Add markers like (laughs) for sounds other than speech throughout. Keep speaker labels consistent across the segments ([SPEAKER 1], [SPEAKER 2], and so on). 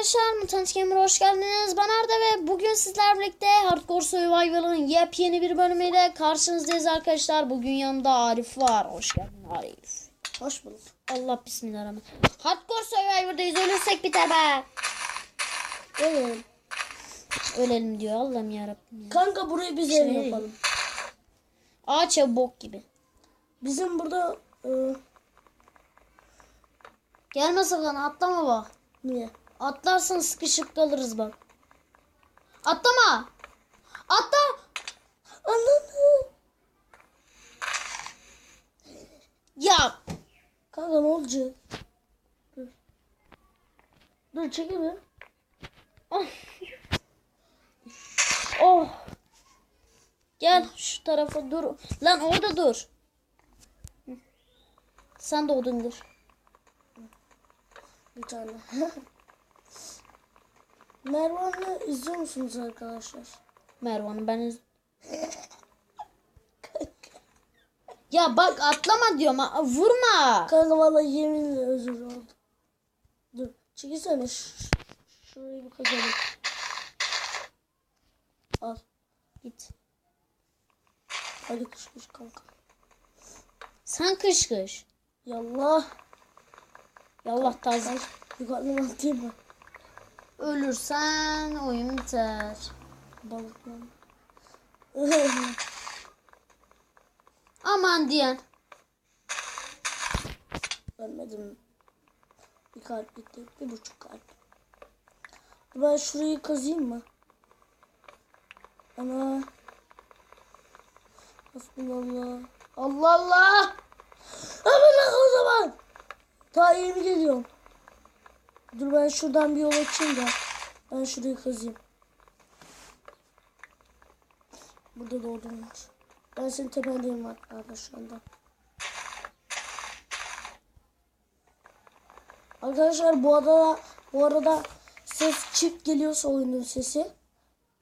[SPEAKER 1] arkadaşlar Mutant Gamer'a hoş geldiniz. Ben Arda ve bugün sizlerle birlikte Hardcore Survival'ın yepyeni bir bölümüyle karşınızdayız arkadaşlar. Bugün yanımda Arif var. Hoş geldin Arif.
[SPEAKER 2] Hoş bulduk.
[SPEAKER 1] Allah bismillahirrahmanirrahim. Hardcore Survival'dayız. Ölürsek biter be.
[SPEAKER 2] Evet.
[SPEAKER 1] Ölelim diyor Allah'ım yarabbim. Ya.
[SPEAKER 2] Kanka burayı biz
[SPEAKER 1] Şey-
[SPEAKER 2] yapalım.
[SPEAKER 1] Ağaç ev bok gibi.
[SPEAKER 2] Bizim burada e,
[SPEAKER 1] Gelme sakın atlama bak.
[SPEAKER 2] niye?
[SPEAKER 1] Atlarsan sıkışıp kalırız bak. Atlama. Atla.
[SPEAKER 2] Ananı.
[SPEAKER 1] Ya
[SPEAKER 2] Kanka ne olacak? Dur. Dur çekil bir.
[SPEAKER 1] Oh. Gel şu tarafa dur. Lan orada dur. Sen de odun kır.
[SPEAKER 2] Bir tane. (laughs) Mervan'ı izliyor musunuz arkadaşlar?
[SPEAKER 1] Mervan'ı ben iz- (laughs) Ya bak atlama diyorum. ha, Vurma.
[SPEAKER 2] Kanka vallahi yeminle özür oldu. Dur çekilsene. Şurayı bir kazalım. Al.
[SPEAKER 1] Git.
[SPEAKER 2] Hadi kış kış kanka.
[SPEAKER 1] Sen kış kış.
[SPEAKER 2] Yallah.
[SPEAKER 1] Yallah taze.
[SPEAKER 2] Ay, yukarıdan atayım mı?
[SPEAKER 1] Ölürsen oyun biter.
[SPEAKER 2] Balıklar. (laughs)
[SPEAKER 1] Aman diyen.
[SPEAKER 2] Ölmedim. Bir kalp gitti. Bir buçuk kalp. Ben şurayı kazıyım mı? Ana. Hasbunallah. Allah Allah. Hemen o zaman. Ta yeni geliyorum. Dur ben şuradan bir yol açayım da. Ben şurayı kazıyım. Burada var. Ben senin tependeyim arkadaşlar şu anda. Arkadaşlar bu arada bu arada ses çift geliyorsa oyunun sesi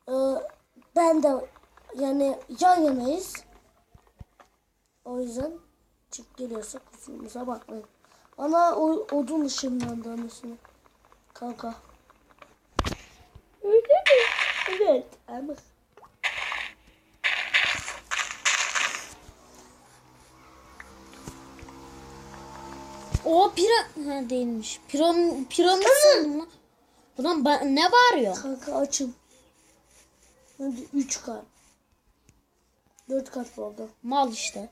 [SPEAKER 2] e, ben de yani yan yanayız. O yüzden çift geliyorsa kusurumuza bakmayın. Ana o, odun ışınlandı anasını. Kanka. Öyle mi? Evet. Ama.
[SPEAKER 1] O pira... Ha değilmiş. Piram... Piramit sandım lan. Ulan ba- ne bağırıyor?
[SPEAKER 2] Kanka açım. Hadi 3 kart. 4 kart oldu.
[SPEAKER 1] Mal işte.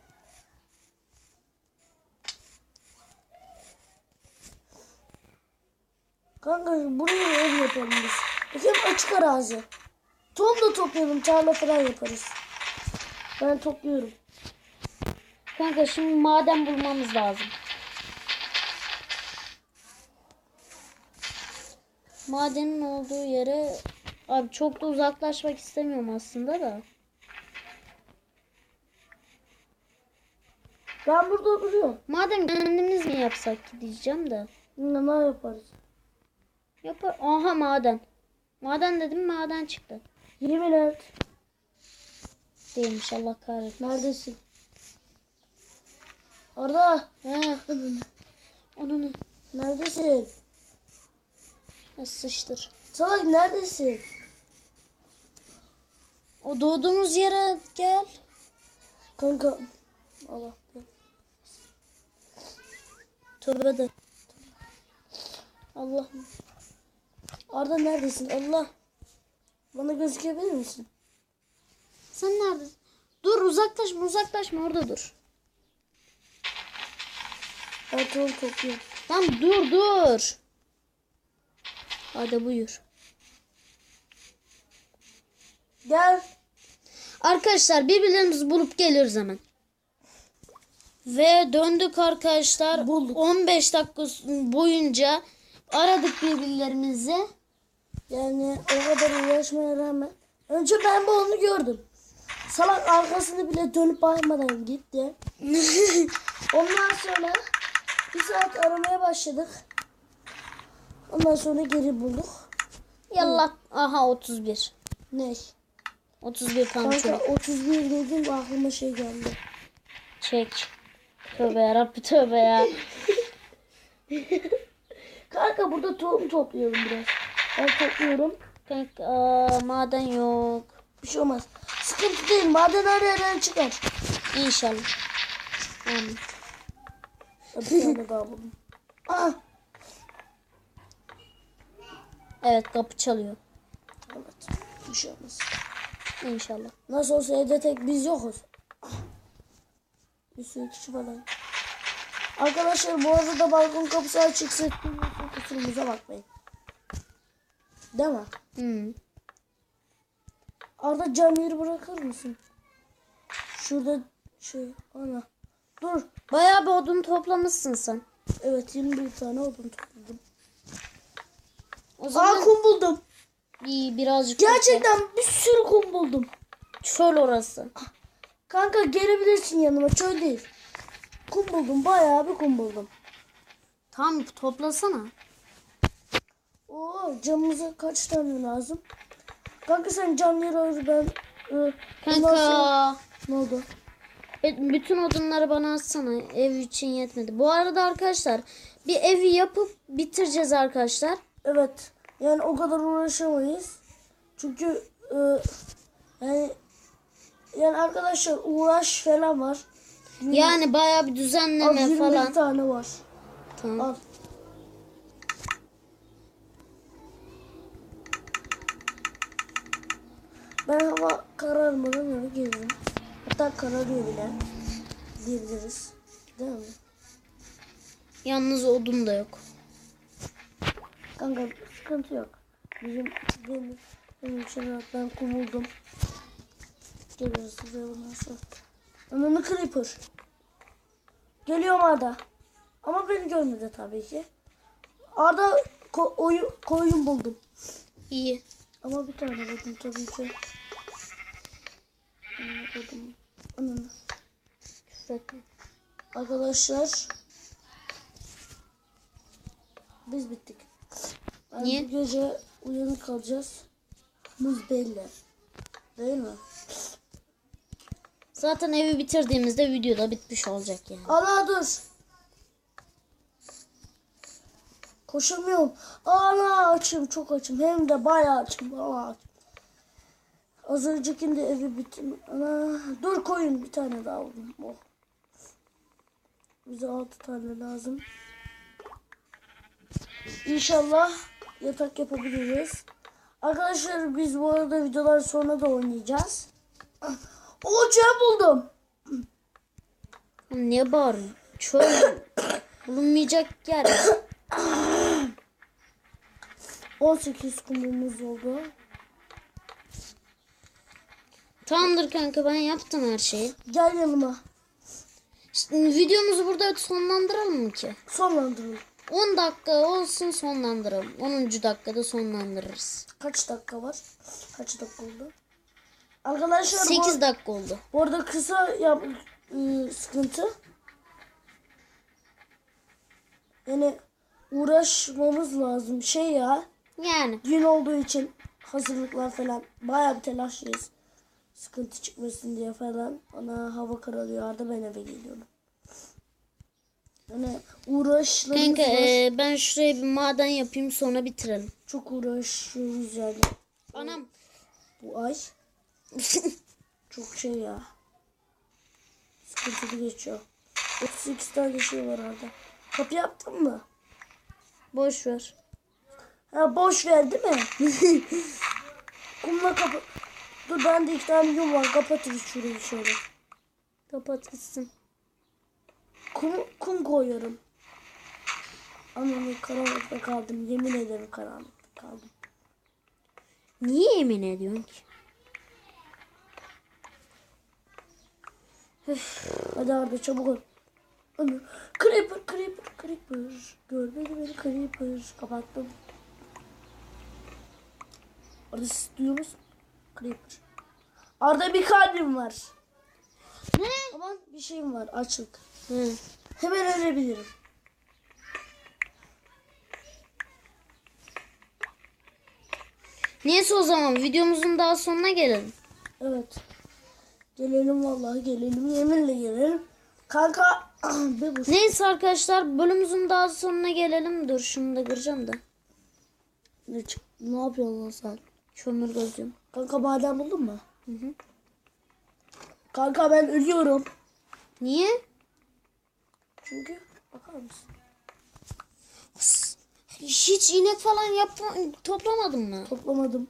[SPEAKER 2] Kanka buraya ev yapalım biz. Açık arazi. Tohum da toplayalım. Tarla falan yaparız. Ben topluyorum.
[SPEAKER 1] Kanka şimdi maden bulmamız lazım. Madenin olduğu yere... Abi çok da uzaklaşmak istemiyorum aslında da.
[SPEAKER 2] Ben burada duruyorum.
[SPEAKER 1] Madem kendimiz mi yapsak ki diyeceğim de.
[SPEAKER 2] Ne yaparız?
[SPEAKER 1] Yapar. Aha maden. Maden dedim maden çıktı.
[SPEAKER 2] Yemin et.
[SPEAKER 1] Değilmiş Allah kahretsin.
[SPEAKER 2] Neredesin? Arda.
[SPEAKER 1] He. Onu
[SPEAKER 2] Neredesin?
[SPEAKER 1] ne sıçtır.
[SPEAKER 2] Salak neredesin?
[SPEAKER 1] O doğduğumuz yere gel.
[SPEAKER 2] Kanka. Allah.
[SPEAKER 1] Tövbe de. Allah.
[SPEAKER 2] Arda neredesin? Allah. Bana gözükebilir misin?
[SPEAKER 1] Sen neredesin? Dur uzaklaşma uzaklaşma orada dur.
[SPEAKER 2] Tohum topluyorum.
[SPEAKER 1] Lan dur dur. Hadi buyur.
[SPEAKER 2] Gel.
[SPEAKER 1] Arkadaşlar birbirlerimizi bulup geliyoruz hemen. Ve döndük arkadaşlar.
[SPEAKER 2] Bulduk.
[SPEAKER 1] 15 dakika boyunca aradık birbirlerimizi.
[SPEAKER 2] Yani o kadar uğraşmaya rağmen. Önce ben bu onu gördüm. Salak arkasını bile dönüp bakmadan gitti. (laughs) Ondan sonra bir saat aramaya başladık. Ondan sonra geri bulduk.
[SPEAKER 1] Yallah. Aha 31.
[SPEAKER 2] Ne?
[SPEAKER 1] 31 tane
[SPEAKER 2] Kanka
[SPEAKER 1] çocuk.
[SPEAKER 2] 31 dedim aklıma şey geldi.
[SPEAKER 1] Çek. Tövbe yarabbi tövbe ya. (laughs)
[SPEAKER 2] Kanka burada tohum toplayalım biraz. Ben topluyorum.
[SPEAKER 1] Kanka aa, maden yok.
[SPEAKER 2] Bir şey olmaz. Sıkıntı değil. Maden her yerden çıkar.
[SPEAKER 1] İnşallah. Amin.
[SPEAKER 2] Bir tane daha buldum. Ah.
[SPEAKER 1] Evet kapı çalıyor.
[SPEAKER 2] Evet. Bir şey olmaz.
[SPEAKER 1] İnşallah.
[SPEAKER 2] Nasıl olsa evde tek biz yokuz. Bir sürü kişi falan. Arkadaşlar bu arada balkon kapısı açıksa kusurumuza bakmayın. Değil mi?
[SPEAKER 1] Hmm.
[SPEAKER 2] Arda cam yeri bırakır mısın? Şurada şey ana. Dur.
[SPEAKER 1] Bayağı bir odun toplamışsın sen.
[SPEAKER 2] Evet 21 tane odun topladım.
[SPEAKER 1] O
[SPEAKER 2] Aa
[SPEAKER 1] zaman
[SPEAKER 2] kum buldum.
[SPEAKER 1] iyi birazcık
[SPEAKER 2] Gerçekten bir sürü kum buldum.
[SPEAKER 1] çöl orası.
[SPEAKER 2] Kanka gelebilirsin yanıma çöl değil. Kum buldum bayağı bir kum buldum.
[SPEAKER 1] Tamam toplasana.
[SPEAKER 2] Oo camımıza kaç tane lazım? Kanka sen cam yeri ayır ben. E, ondan sonra-
[SPEAKER 1] Kanka.
[SPEAKER 2] Ne oldu?
[SPEAKER 1] E, Bütün odunları bana atsana. Ev için yetmedi. Bu arada arkadaşlar bir evi yapıp bitireceğiz arkadaşlar.
[SPEAKER 2] Evet. Yani o kadar uğraşamayız. Çünkü e, yani yani arkadaşlar uğraş falan var.
[SPEAKER 1] Yani bayağı bir
[SPEAKER 2] Al
[SPEAKER 1] düzenleme
[SPEAKER 2] 21
[SPEAKER 1] falan.
[SPEAKER 2] tane var.
[SPEAKER 1] Tamam.
[SPEAKER 2] Al. Ben hava kararmadan eve gelirim. Hatta kararıyor bile. Diyebiliriz. Değil mi?
[SPEAKER 1] Yalnız odun da yok.
[SPEAKER 2] Kanka sıkıntı yok. Bizim benim, benim için rahat. ben kumuldum. Geliriz buraya bundan sonra. Ananı creeper. Geliyorum Arda. Ama beni görmedi tabii ki. Arda ko- oyu- koyun buldum.
[SPEAKER 1] İyi.
[SPEAKER 2] Ama bir tane buldum tabii ki. Ananı.
[SPEAKER 1] Etme.
[SPEAKER 2] Arkadaşlar. Biz bittik. Yani
[SPEAKER 1] Niye?
[SPEAKER 2] Bu gece uyanık kalacağız. Muz belli. Değil mi?
[SPEAKER 1] Zaten evi bitirdiğimizde video da bitmiş olacak yani.
[SPEAKER 2] Ana dur. Koşamıyorum. Ana açım çok açım. Hem de bayağı açım. Vallahi açım. Az öncekinde evi bitim. Ana dur koyun bir tane daha buldum. Oh. Bize altı tane lazım. İnşallah yatak yapabiliriz. Arkadaşlar biz bu arada videolar sonra da oynayacağız. (laughs) O cam buldum.
[SPEAKER 1] Niye bağırıyorsun? Çöl bulunmayacak yer. (coughs)
[SPEAKER 2] 18 kumumuz oldu.
[SPEAKER 1] Tamamdır kanka ben yaptım her şeyi.
[SPEAKER 2] Gel yanıma.
[SPEAKER 1] Şimdi videomuzu burada sonlandıralım mı ki?
[SPEAKER 2] Sonlandıralım.
[SPEAKER 1] 10 dakika olsun sonlandıralım. 10. dakikada sonlandırırız.
[SPEAKER 2] Kaç dakika var? Kaç dakika oldu? Arkadaşlar
[SPEAKER 1] 8
[SPEAKER 2] bu,
[SPEAKER 1] dakika oldu.
[SPEAKER 2] bu arada kısa yap ıı, sıkıntı. Yani uğraşmamız lazım. Şey ya
[SPEAKER 1] Yani
[SPEAKER 2] gün olduğu için hazırlıklar falan bayağı bir telaşlıyız. Sıkıntı çıkmasın diye falan. Ana hava kararıyor. Arda ben eve geliyorum. Yani uğraşlarımız
[SPEAKER 1] kanka
[SPEAKER 2] var.
[SPEAKER 1] e, ben şuraya bir maden yapayım sonra bitirelim.
[SPEAKER 2] Çok uğraşıyoruz yani
[SPEAKER 1] Anam.
[SPEAKER 2] bu ay. (laughs) Çok şey ya. Sıkıntılı geçiyor. 32 tane şey var orada. Kapı yaptın mı?
[SPEAKER 1] Boş ver.
[SPEAKER 2] Ha boş ver değil mi? (laughs) Kumla kapı. Dur bende iki tane yum var. Kapatırız şurayı şöyle.
[SPEAKER 1] Kapat gitsin.
[SPEAKER 2] Kum, kum koyuyorum. Anam karanlıkta kaldım. Yemin ederim karanlıkta kaldım.
[SPEAKER 1] Niye yemin ediyorsun ki?
[SPEAKER 2] Hadi Arda çabuk ol. Ana, Creeper, creeper, creeper. Görmedi beni creeper. Kapattım. Arda siz duyuyor musun? Creeper. Arda bir kalbim var.
[SPEAKER 1] Ne?
[SPEAKER 2] Aman bir şeyim var. Açlık.
[SPEAKER 1] Hı.
[SPEAKER 2] Hemen ölebilirim.
[SPEAKER 1] Neyse o zaman videomuzun daha sonuna gelelim.
[SPEAKER 2] Evet. Gelelim vallahi gelelim. Yeminle gelelim. Kanka. (clears throat)
[SPEAKER 1] Neyse arkadaşlar bölümümüzün daha sonuna gelelim. Dur şunu da kıracağım da.
[SPEAKER 2] Ne, ne yapıyorsun lan sen?
[SPEAKER 1] Kömür gözlüğüm.
[SPEAKER 2] Kanka maden buldun mu?
[SPEAKER 1] Hı hı.
[SPEAKER 2] Kanka ben ölüyorum.
[SPEAKER 1] Niye?
[SPEAKER 2] Çünkü bakar mısın?
[SPEAKER 1] Hiç inek falan yapma, toplamadın mı?
[SPEAKER 2] Toplamadım.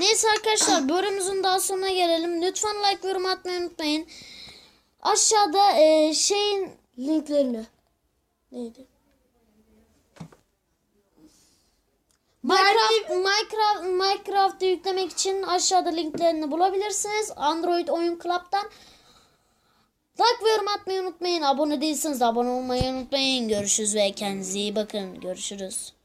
[SPEAKER 1] Neyse arkadaşlar bölümümüzün daha sonuna gelelim. Lütfen like yorum atmayı unutmayın. Aşağıda e, şeyin
[SPEAKER 2] Linklerini. Neydi?
[SPEAKER 1] Minecraft Minecraft Minecraft'ı yüklemek için aşağıda linklerini bulabilirsiniz. Android Oyun Club'dan. Like ve yorum atmayı unutmayın. Abone değilseniz de abone olmayı unutmayın. Görüşürüz ve kendinize iyi bakın. Görüşürüz.